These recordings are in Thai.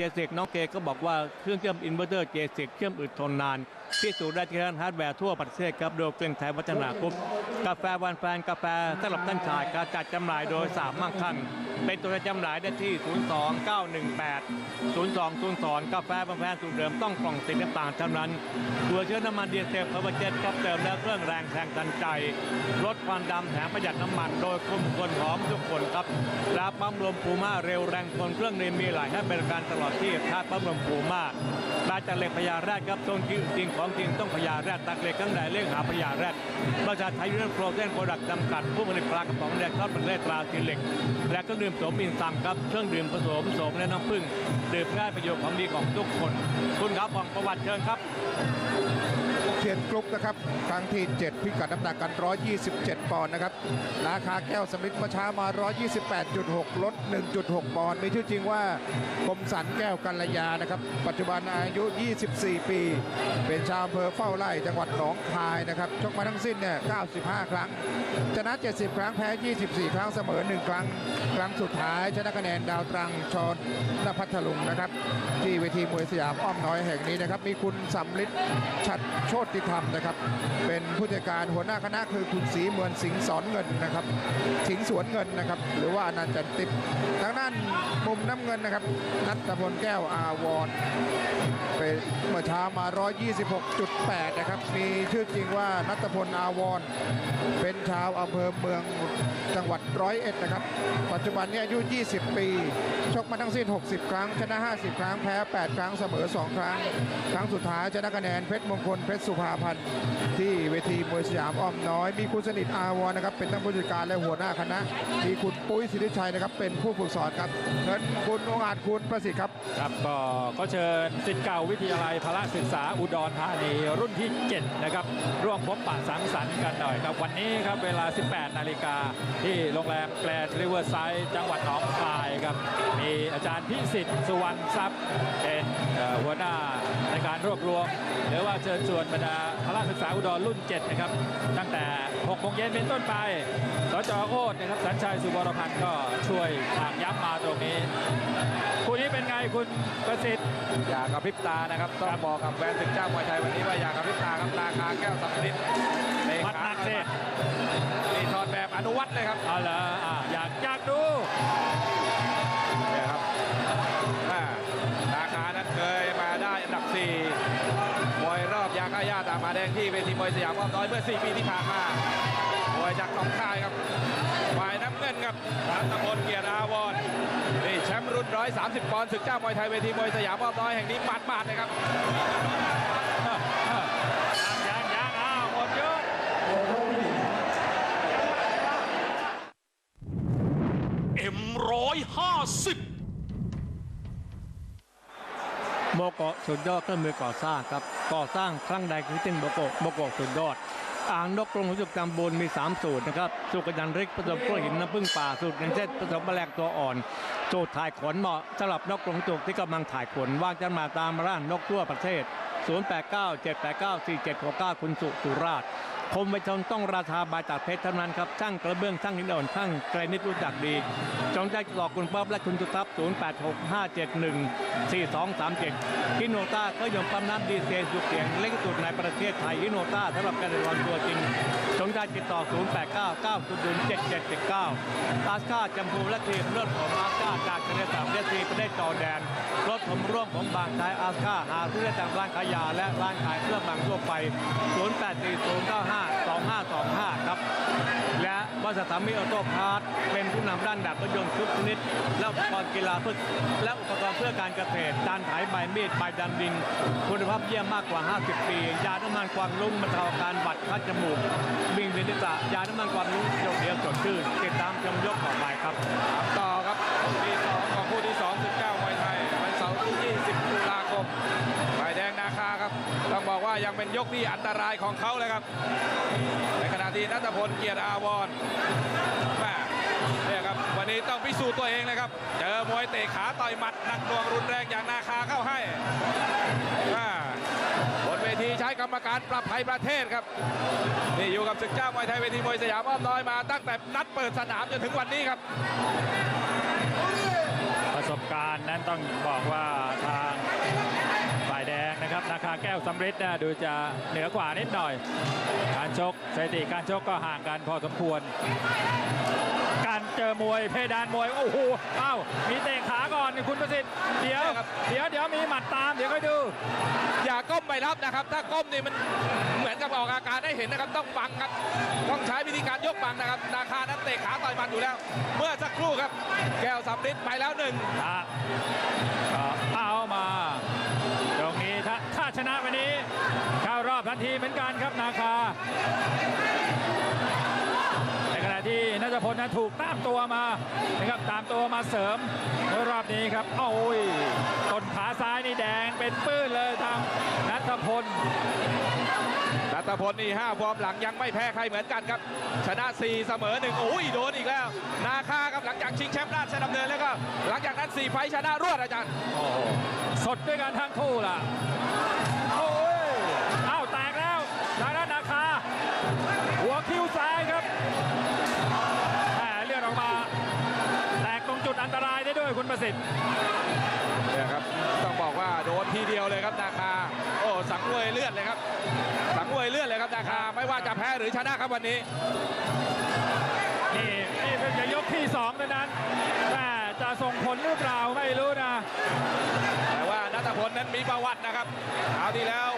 เจสิกน้องเกก็บอกว่าเครื่องเชื่อมอินเวอร์เตอร์เจสิกเชื่อมอึดทนนาน พิสูจน์ได้ที่ร้านฮาร์ดแวร์ทั่วประเทศครับโดยเครื่องไทยวัฒนากรุ๊ปกาแฟวันแฟนกาแฟสำหรับท่านชายการจัดจำหน่ายโดยสามมั่งคั่งเป็นตัวแทนจำหน่ายได้ที่ 02918 0202 กาแฟวันแฟนสูตรเดิมต้องกล่องสีน้ำตาลเท่านั้นตัวเชื้อน้ำมันดีเซลเพอร์เจ็ตครบเติมแล้วเครื่องแรงแทงทันใจลดควันดำแถมประหยัดน้ำมันโดยกลุ่มคนหอมทุกคนครับราปั๊มลมพูม่าเร็วแรงคนเครื่องนี้มีหลายให้บริการตลอดที่ท่าปั๊มลมพูม่ามาจากเหล็กพญาแรดครับตรงจริงจริงของจริงต้องพญาแรดตักเหล็กข้างในเรื่องหาพญาแรดบริษัทไทยยูเนียนโปรเตนโปรดักต์จำกัด ผู้ผลิตปลากระป๋องแดงทอดเป็นเลตราทีเหล็ก และเครื่องดื่มโสมอินซัมครับเครื่องดื่มผสมโสมและน้ำผึ้งดื่มได้ประโยชน์ของดีของทุกคน คุณครับของประวัติเชิญครับ เทียนกรุ๊ปนะครับ ครั้งที่ 7 พิกัดน้ำหนักกัน 127 ปอนด์นะครับ ราคาแก้วสมิธเมื่อเช้ามา 128.6 ลด 1.6 ปอนด์มีชื่อจริงว่าคมสันแก้วกัลยานะครับ ปัจจุบันอายุ 24 ปี เป็นชาวอำเภอเฝ้าไร่จังหวัดหนองคายนะครับชกมาทั้งสิ้นเนี่ย 95 ครั้ง ชนะ 70 ครั้งแพ้ 24 ครั้งเสมอ 1 ครั้ง ครั้งสุดท้ายชนะคะแนนดาวตรังชอนนพัทลุงนะครับ ที่เวทีมวยสยามอ้อมน้อยแห่งนี้นะครับ มีคุณสำลิดชัดโชติธรรมนะครับ เป็นผู้จัดการหัวหน้าคณะคือคุณศรีเมือนสิงห์สอนเงินนะครับ สิงห์สวนเงินนะครับ หรือว่านันจันติปทางด้านมุมน้ำเงินนะครับนัทพลแก้วอาวรเป็นเมื่อเช้ามา 126.8 นะครับ มีชื่อจริงว่านัทพลอาวรเป็นชาวอำเภอเมือง จังหวัดร้อยเอ็ดนะครับ ปัจจุบันนี้อายุ 20 ปี ชกมาทั้งสิ้น 60 ครั้ง ชนะ 50 ครั้ง แพ้ 8 ครั้ง เสมอ 2 ครั้ง ครั้งสุดท้ายชนะคะแนนเพชรมงคล เพชรสุภาพันธ์ ที่เวทีมวยสยามอ้อมน้อย มีคุณสนิทอาวรนะครับ เป็นทั้งผู้จัดการและหัวหน้าคณะ มีคุณปุ้ยสิทธิชัยนะครับ เป็นผู้ฝึกสอนครับเชิญคุณองอาจคุณประสิทธิ์ครับ ครับก็ก็เชิญสิทธิ์เก่าวิทยาลัยพละศึกษาอุดรธานีรุ่นที่ 7 นะครับ ร่วมพบปะสังสรรค์กันหน่อยครับ วันนี้ครับเวลา 18 นาฬิกาที่โรงแรมแกลนริเวอร์ไซด์จังหวัดหนองคายครับ มีอาจารย์พิสิทธิ์สุวรรณทรัพย์เป็นหัวหน้าในการรวบรวม หรือว่าเชิญชวนบรรดาพละศึกษาอุดรรุ่น 7 นะครับ ตั้งแต่6โมงเย็นเป็นต้นไปสจโอ๊ตนะครับสัญชัยสุวรพันธ์ก็ช่วยถางย้ำมาตรงนี้ คู่นี้เป็นไงคุณประสิทธิ์อยากกระพริบตานะครับต้องบอกกับแฟนศึกเจ้ามวยไทยวันนี้ว่าอยากกระพริบตาครับราคาแก้วสัมฤทธิ์เลมัดหนักสินี่ถอดแบบอนุวัตเลยครับเอาละอะอยากอยากดูเนี่ยครับอ่าราคานั้นเคยมาได้อันดับ4มวยรอบยาค่าย่าตามมาแดงที่เวทีมวยสยามอ้อมน้อยเมื่อ 4 ปีที่ผ่านมามวยจากหนองคายครับฝ่ายน้ำเงินครับรัตพลเกียรติอาวรณ์นี่แชมป์ รุ่น 130 ปอนด์ศึกเจ้ามวยไทยเวทีมวยสยามอ้อมน้อยแห่งนี้หมาดๆเลยครับยังยังอ้าวหมดยกเอ็มร้อยห้าสิบโมโกะสุดยอดเครื่องมือก่อสร้างครับก่อสร้างครั้งใดคือเช่นโมโกะโมโกะสุดยอดอ่างนกกรงหัวจุกตำบลมี 3 สูตรนะครับ สูตรกระยันริกผสมกล้วยหินน้ำผึ้งป่าสูตรยังเช่นผสมแมลงตัวอ่อน สูตรถ่ายขนเหมาะสำหรับนกกรงจุกที่กำลังถ่ายขนว่างจำหน่ายตามร้านนกทั่วประเทศ 0897894769 คุณสุสุราชคมไปชนต้องราคาบายจากเพชรเท่านั้นครับช่างกระเบื้องช่างหินอ่อนช่างไกรนิดรู้จักดีจงใจติดต่อคุณป๊อบและคุณสุทัพย์0865714237ฮิโนต้าเครื่องยนต์ปั๊มน้ำดีเซลสุดเสียงเล็กสุดในประเทศไทยฮิโนต้าสำหรับการเดินทางตัวจริง จงใจติดต่อ 0899007779อาสคาจำพูและทีมเลือดของอาสคาจากทะเลสาบเดซีประเทศจอแดน รถผมร่วมของบางไทยอาสคาหาซื้อได้ตามร้านขายยาและร้านขายเครื่องบางทั่วไป 0840952525 ครับ และ บริษัทสามีออโต้พาร์ทเป็นผู้นำด้านดับรถยนต์ทุกชนิด และอุปกรณ์กีฬาเพื่อและอุปกรณ์เพื่อการเกษตรจานไถใบมีดใบดันดิน คุณภาพเยี่ยมมากกว่า 50 ปี ยาน้ำมันความรุ่งบรรเทาการบัดคัดจมูกบิงเวนิสะยาน้ำมันความรุ่งโยกเดียวสดชื่นติดตามชมยกต่อไปครับต่อครับ ยังเป็นยกที่อันตรายของเขาเลยครับ ในขณะที่นัทพลเกียรติอาวรณ์แม่เนี่ยครับวันนี้ต้องพิสูจน์ตัวเองเลยครับ เจอมวยเตะขาต่อยหมัดหนักหน่วงรุนแรงอย่างนาคาเข้าให้แม่บนเวทีใช้กรรมการปรับภัยประเทศครับนี่อยู่กับศึกเจ้ามวยไทยเวทีมวยสยามอ้อมน้อยมาตั้งแต่นัดเปิดสนามจนถึงวันนี้ครับประสบการณ์นั้นต้องบอกว่าทาง ฝ่ายแดงนะครับนาคาแก้วสำริดนะดูจะเหนือกว่านิดหน่อย การชกสถิติการชกก็ห่างกันพอสมควร การเจอมวยเพดานมวยโอ้โหเอ้ามีเตะขาก่อนคุณประสิทธิ์เดี๋ยวครับเดี๋ยวเดี๋ยวมีหมัดตามเดี๋ยวค่อยดู อย่าก้มไปรับนะครับ ถ้าก้มนี่มันเหมือนกับออกอาการได้เห็นนะครับต้องบังครับต้องใช้วิธีการยกบังนะครับนาคานั้นเตะขาต่อยหมันอยู่แล้ว เมื่อสักครู่ครับ แก้วสำริดไปแล้วหนึ่งอะก็เอามาตรงนี้ ถ้าชนะวันนี้เข้ารอบทันทีเหมือนกันครับนาคา นัทพลนั้นถูกตามตัวมานะครับตามตัวมาเสริมในรอบนี้ครับโอ้ยต้นขาซ้ายนี่แดงเป็นปื้นเลยทางนัทพลรัตพลนี่5ฟอร์มหลังยังไม่แพ้ใครเหมือนกันครับ ชนะ 4 เสมอ1โอ้ยโดนอีกแล้ว นาคาครับหลังจากชิงแชมป์ราชดำเนินแล้วก็หลังจากนั้น 4 ไฟท์ชนะรวดอาจารย์โอ้โหสดด้วยกันทั้งคู่ล่ะโอ้ยเอ้ ได้ด้วยคุณประสิทธิ์เนี่ยครับต้องบอกว่าโดนทีเดียวเลยครับนาคา โอ้สังเวยเลือดเลยครับ สังเวยเลือดเลยครับนาคา ไม่ว่าจะแพ้หรือชนะครับวันนี้ นี่นี่เพิ่งจะยกที่สองเท่านั้นแม่จะส่งผลหรือเปล่าไม่รู้นะ แต่ว่านัทพลนั้นมีประวัตินะครับคราวที่แล้ว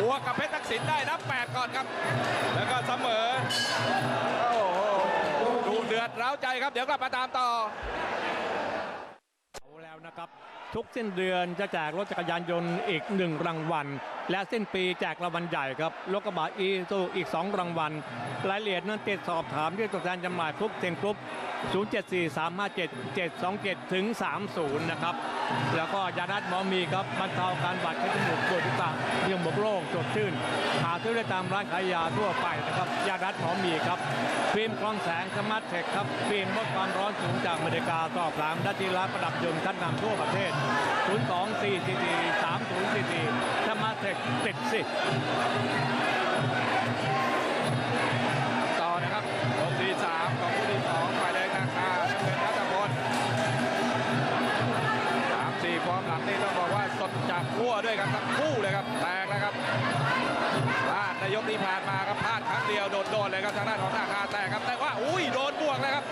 บวกกับเพชรทักษิณได้นับ8ก่อนครับ แล้วก็เสมอ โอ้โหดูเดือดร้าวใจครับ เดี๋ยวกลับมาตามต่อ เอาแล้วนะครับ ทุกสิ้นเดือนจะแจกรถจักรยานยนต์อีกหนึ่งรางวัล และสิ้นปีแจกรางวัลใหญ่ครับรถกระบะอีซูอีก 2 รางวัลรายละเอียดนั้นติดสอบถามที่ตัวแทนจำหน่ายทุกเซ็งกรุ๊ป07435777ถึง30 นะครับแล้วก็ยานัดหมอมีครับบรรเทาการบาดเจ็บจมูกปวดศีรษะเยี่ยมบกโล่งสดชื่น หาซื้อได้ตามร้านขายยาทั่วไปนะครับยานัดหมอมีครับฟิล์มกรองแสงสมาร์ทเทคครับฟิล์มลดความร้อนสูงจากอเมริกาสอบถามด้ที่ร้าประดับยนต์ชั้นนำทั่วประเทศ 02444 3044สมาร์ทเทคติดสิ ด้วยกันทั้งคู่เลยครับแตกแล้วครับพลาดในยกที่ผ่านมาครับพลาดครั้งเดียวโดนโดนเลยครับทางด้านของนาคาแตกครับแต่ว่าอุ้ยโดนบวกเลยครับ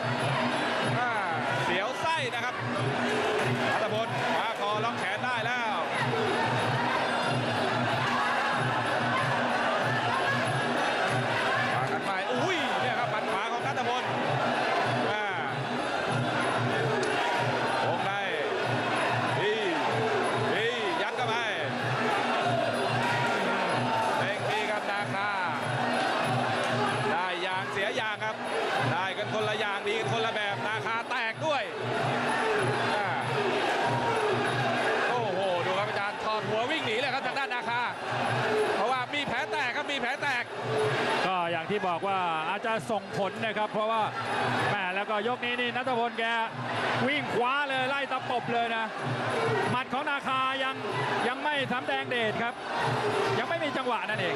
แตกครับมีแผลแตก ก็อย่างที่บอกว่าอาจจะส่งผลนะครับ เพราะว่าแหมแล้วก็ยกนี้นี่นัทพลแกวิ่งคว้าเลยไล่ตะปบเลยนะ หมัดของนาคายังยังไม่สำแดงเดชครับ ยังไม่มีจังหวะนั่นเอง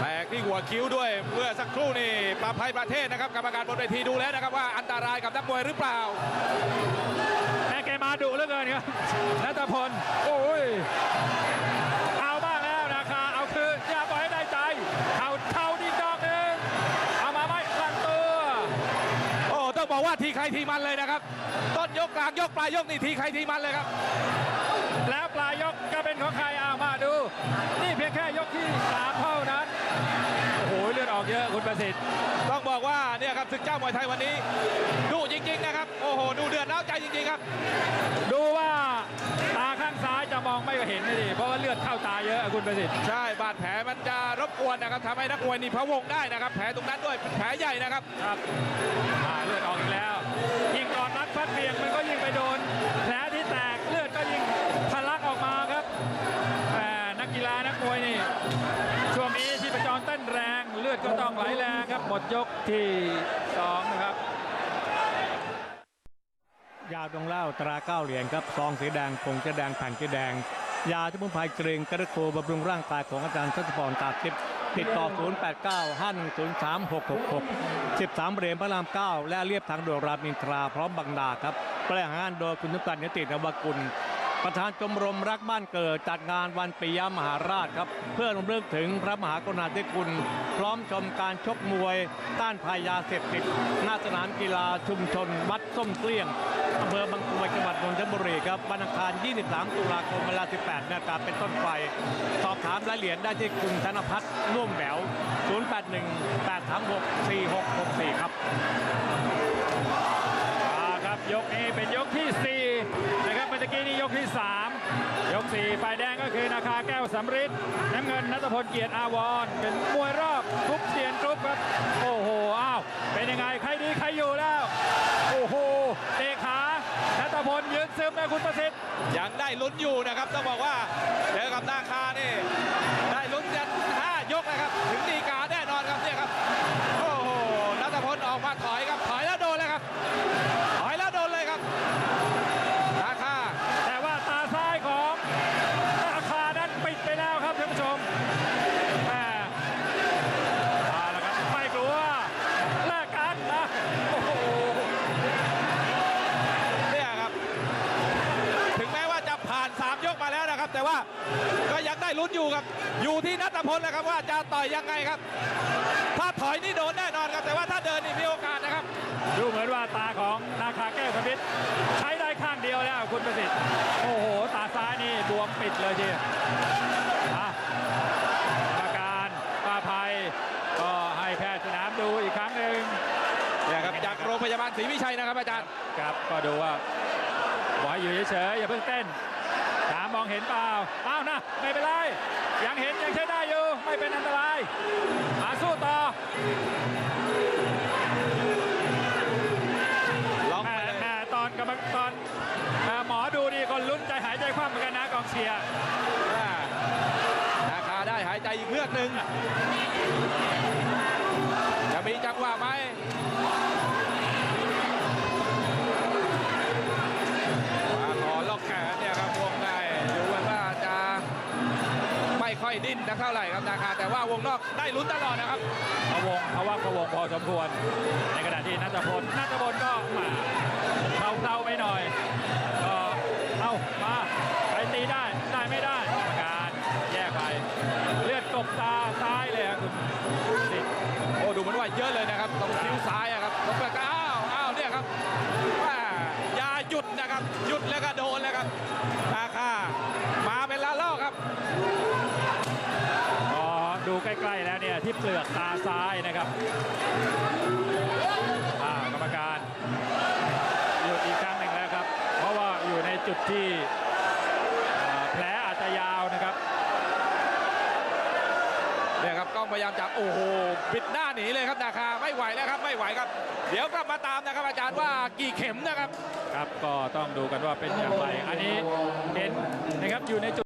แตกที่หัวคิ้วด้วยเมื่อสักครู่นี่ปราภัยประเทศนะครับกรรมการบนเวทีดูแล้วนะครับว่าอันตรายกับนักมวยหรือเปล่าแม่แกมาดุเหลือเกินครับนัทพล ทีใครทีมันเลยนะครับ ต้นยกกลางยกปลายยกนี่ทีใครทีมันเลยครับ ล้วปลายยกก็เป็นของใครเอามาดู นี่เพียงแค่ยกที่สามเท่านั้น โอ้โหเลือดออกเยอะคุณประสิทธิ์ ต้องบอกว่าเนี่ยครับศึกเจ้ามวยไทยวันนี้ ดูจริง ๆ นะครับ โอ้โห ดูเดือดแล้วใจจริง ๆ ครับ ดูว่าตาข้างซ้ายจะมองไม่เห็นเลยดิเพราะว่าเลือดเข้าตาเยอะคุณประสิทธิ์ ใช่บาดแผลมันจะรบกวนนะครับทำให้นักมวยนี่พะวงได้นะครับ แผลตรงนั้นด้วยเป็นแผลใหญ่นะครับครับอ่าเลือดออกอีกแล้ว ยิ่งก่อนนัดฟัดเพียงมันก็ยิ่งไปโดน แผลที่แตกเลือดก็ยิ่งานักมวยนี่ ช่วงนี้ชีพจรเต้นแรง เลือดก็ต้องไหลแรงครับ หมดยกที่สองนะครับ ยาดองเหล้าตราเก้าเหรียญครับซองสีแดงผงจะแดงแผ่นจะแดง ยาที่มุนไพรเกรงกระโคบำรุงร่างกายของอาจารย์ทศพรตาทิพย์ติดต่อ 089 510 3666 13เหรียญพระราม 9 และเรียบทางด่วนรามอินทราพร้อมบางนาครับบริหารงานโดยคุณนุตันยตินวกุล ประธานชมรมรักบ้านเกิดจัดงานวันปิยมหาราชครับ เพื่อรำลึกถึงพระมหากรุณาธิคุณ พร้อมชมการชกมวย ต้านภัยยาเสพติดหน้าสนามกีฬาชุมชน วัดส้มเกลี้ยงอำเภอบางกรวยจังหวัดนนทบุรีครับวันอังคาร 23 ตุลาคมเวลา 18นาฬิกาเป็นต้นไป สอบถามรายละเอียดได้ที่คุณธนพัฒน์นุ่มแหวว 081 836 4664 ครับครับยกนี้เป็นยกที่ 4 นะครับเมื่อ กี้นี่ยกที่ 3 ยก 4 ฝ่ายแดงก็คือนาคาแก้วสำริดน้ำเงินนัทพลเกียรติอาวรณ์เป็นมวยรอบกรุ๊ปเสียนกรุ๊ปครับ โอ้โห อ้าว เป็นยังไง ใครดี ใครอยู่แล้ว โอ้โหเตะขานัทพลยืนซึมนะคุณประสิทธิ์ยังได้ลุ้นอยู่นะครับ ต้องบอกว่าเจอกับนา แล้วนะครับแต่ว่าก็ยังได้ลุ้นอยู่ครับ อยู่ที่นัทพลนะครับว่าจะต่อยยังไงครับ ถ้าถอยนี่โดนแน่นอนครับ แต่ว่าถ้าเดินนี่มีโอกาสนะครับ ดูเหมือนว่าตาของนาคาแก้วสมิทธิ์ใช้ได้ข้างเดียวแล้วคุณประสิทธิ์ โอ้โห ตาซ้ายนี่บวมปิดเลยทีอะกรรมการป้าภัยก็ให้แพทย์สนามดูอีกครั้งหนึ่งเนี่ยครับจากโรงพยาบาลศรีวิชัยนะครับอาจารย์ ครับ ก็ดูว่าบอกให้อยู่เฉยๆอย่าเพิ่งเต้นถา มมองเห็นเปล่าอ้าวนะไม่เป็นไร ยังเห็นยังใช้ได้อยู่ ไม่เป็นอันตรายมาสู้ต่อล็อกแม่ไปเลยแม่ตอนกำลังตอนเอ่อหมอดูนี่ก็ลุ้นใจหายใจคว่ำเหมือนกันนะกองเชียร์อ่านาคาได้หายใจอีกเลือกหนึ่งจะมีจังหวะไหม นักเท่าไหร่ครับนาคาแต่ว่าวงนอกได้ลุ้นตลอดนะครับพะวงพะว่าเพะวงพอสมควร ในขณะที่นัทพลนัทพลก็มา เนี่ยที่เปลือกตาซ้ายนะครับอ่ากรรมการหยุดอีกครั้งหนึ่งแล้วครับ เพราะว่าอยู่ในจุดที่อ่าแผลอาจจะยาวนะครับเนี่ยครับกล้องพยายามจับโอ้โหบิดหน้าหนีเลยครับนาคาไม่ไหวแล้วครับไม่ไหวครับ เดี๋ยวกลับมาตามนะครับอาจารย์ว่ากี่เข็มนะครับ ครับก็ต้องดูกันว่าเป็นอย่างไร อันนี้เห็นนะครับอยู่ในจุด